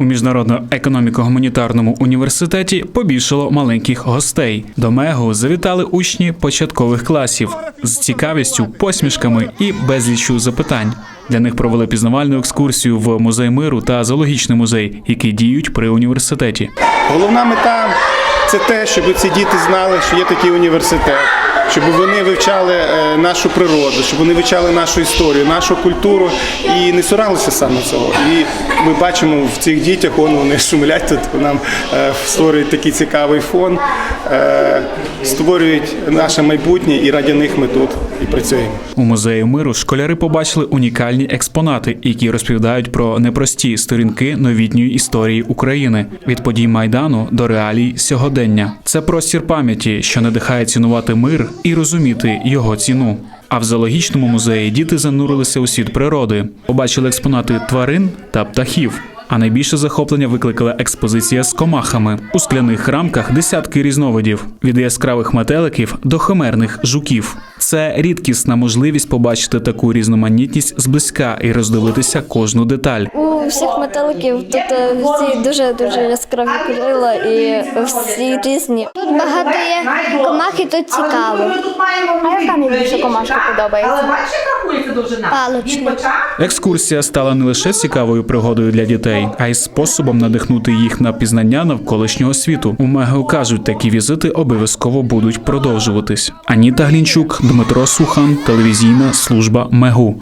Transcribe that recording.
У міжнародно економіко-гуманітарному університеті побільшало маленьких гостей. До мегу завітали учні початкових класів з цікавістю, посмішками і безліччю запитань. Для них провели пізнавальну екскурсію в музей миру та зоологічний музей, які діють при університеті. Головна мета це те, щоб ці діти знали, що є такий університет, щоб вони вивчали е, нашу природу, щоб вони вивчали нашу історію, нашу культуру і не соромилися саме цього. І ми бачимо в цих дітях, он вони шумлять тут, нам е, створюють такий цікавий фон, е, створюють наше майбутнє, і раді них ми тут і працюємо. У музеї миру школяри побачили унікальні експонати, які розповідають про непрості сторінки новітньої історії України від подій майдану до реалій сьогодення. Це простір пам'яті, що надихає цінувати мир і розуміти його ціну. А в зоологічному музеї діти занурилися у світ природи, побачили експонати тварин та птахів. А найбільше захоплення викликала експозиція з комахами у скляних рамках десятки різновидів від яскравих метеликів до химерних жуків. Це рідкісна можливість побачити таку різноманітність зблизька і роздивитися кожну деталь. У всіх метеликів тут е, всі дуже дуже яскраві крила і всі різні. Тут багато є комах і тут цікаво. А яка найбільше комашка подобається? Рахується довжина? Паличник. І почав, Екскурсія стала не лише цікавою пригодою для дітей, а й способом надихнути їх на пізнання навколишнього світу. У МЕГУ кажуть, такі візити обов'язково будуть продовжуватись. Аніта Глінчук, Дмитро Сухан, телевізійна служба МЕГУ.